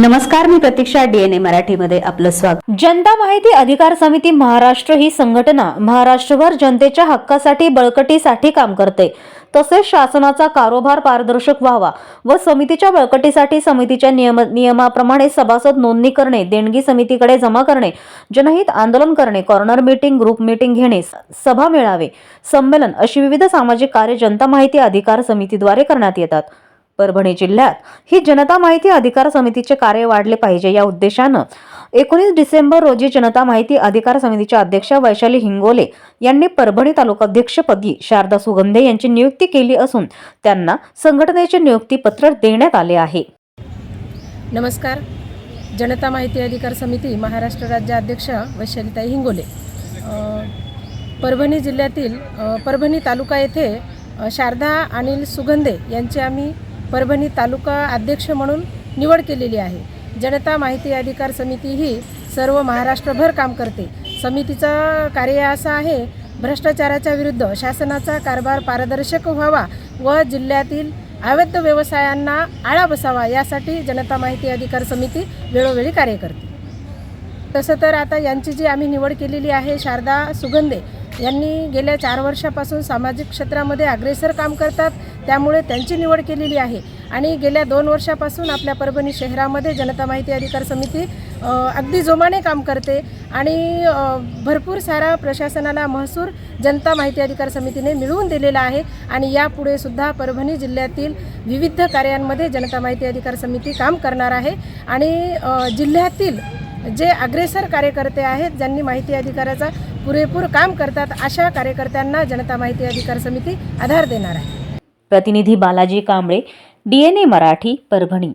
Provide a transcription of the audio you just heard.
नमस्कार मी प्रतीक्षा डीएनए मराठीमध्ये आपलं स्वागत. जनता माहिती अधिकार समिती महाराष्ट्र ही संघटना महाराष्ट्रभर जनतेच्या हक्कासाठी बळकटीसाठी काम करते. तसेच शासनाचा कारोभार पारदर्शक व्हावा व समितीच्या बळकटीसाठी समितीच्या नियम नियमाप्रमाणे सभासद नोंदणी करणे देणगी समितीकडे जमा करणे जनहित आंदोलन करणे कॉर्नर मीटिंग ग्रुप मीटिंग घेणे सभा मेळावे संमेलन अशी विविध सामाजिक कार्य जनता माहिती अधिकार समितीद्वारे करण्यात येतात. परभणी जिल्ह्यात. ही जनता माहिती अधिकार समितीचे कार्य वाढले पाहिजे या उद्देशानं. एकोणीस डिसेंबर रोजी जनता माहिती अधिकार समितीच्या अध्यक्षा वैशाली हिंगोले यांनी परभणी तालुकाध्यक्षपदी शारदा सुगंधे यांची नियुक्ती केली असून त्यांना संघटनेचे नियुक्तीपत्र देण्यात आले आहे. नमस्कार. जनता माहिती अधिकार समिती महाराष्ट्र राज्य अध्यक्ष वैशालीताई हिंगोले. परभणी जिल्ह्यातील परभणी तालुका येथे शारदा अनिल सुगंधे यांची आम्ही परभणी तालुका अध्यक्ष म्हणून निवड केलेली आहे. जनता माहिती अधिकार समिती ही सर्व महाराष्ट्रभर काम करते. समितीचं कार्य असं आहे भ्रष्टाचाराच्या विरुद्ध शासनाचा कारभार पारदर्शक व्हावा व जिल्ह्यातील अवैध व्यवसायांना आळा बसावा यासाठी जनता माहिती अधिकार समिती वेळोवेळी कार्य करते. तसं तर आता यांची जी आम्ही निवड केलेली आहे शारदा सुगंधे यांनी गेल्या चार वर्षापासून सामाजिक क्षेत्रामध्ये अग्रेसर काम करतात. त्यामुळे त्यांची निवड केलेली आहे. आणि गेल्या दोन वर्षापासून आपल्या परभणी शहरामध्ये जनता माहिती अधिकार समिती अगदी जोमाने काम करते आणि भरपूर सारा प्रशासनाला महसूर जनता माहिती अधिकार समितीने मिळवून दिलेला आहे. आणि यापुढे सुद्धा परभणी जिल्ह्यातील विविध कार्यांमध्ये जनता माहिती अधिकार समिती काम करणार आहे. आणि जिल्ह्यातील जे अग्रेसर कार्यकर्ते आहेत ज्यांनी माहिती अधिकाराचा पुरेपूर काम करतात अशा कार्यकर्त्यांना जनता माहिती अधिकार समिती आधार देणार आहे. प्रतिनिधी Balaji Kamble D N A Marathi Parbhani.